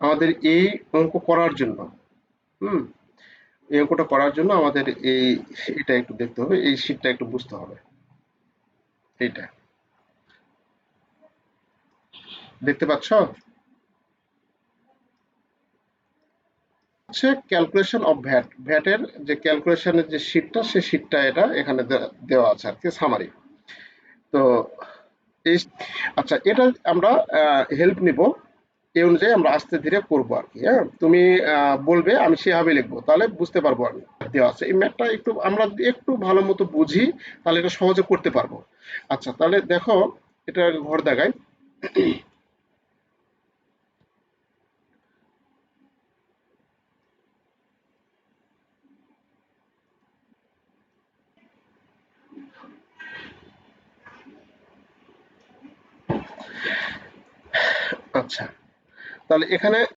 আমাদের এই অঙ্ক করার জন্য, হুম? এই অঙ্কটা করার জন্য আমাদের এই এটা একটু দেখতে হবে, এই শীটটা একটু বুঝতে হবে। এইটা। দেখতে পাচ্ছ? হচ্ছে ক্যালকুলেশন অফ ভ্যাট ভ্যাটের যে ক্যালকুলেশনের যে শীটটা সেই শীটটা এটা এখানে দেওয়া আছে আর কি সামারি তো আচ্ছা এটা আমরা হেল্প নিব। এই অনুযায়ী আমরা আস্তে ধীরে করব আর কি হ্যাঁ? তুমি বলবে, আমি সেভাবে লিখব। তাহলে বুঝতে পারব আমি। দেওয়া আছে। এই ম্যাথটা একটু, আমরা একটু ভালো মতো বুঝি, তাহলে এটা সহজে করতে পারব। আচ্ছা তাহলে দেখো, এটা ঘর দেখাই। আচ্ছা। তাহলে এখানে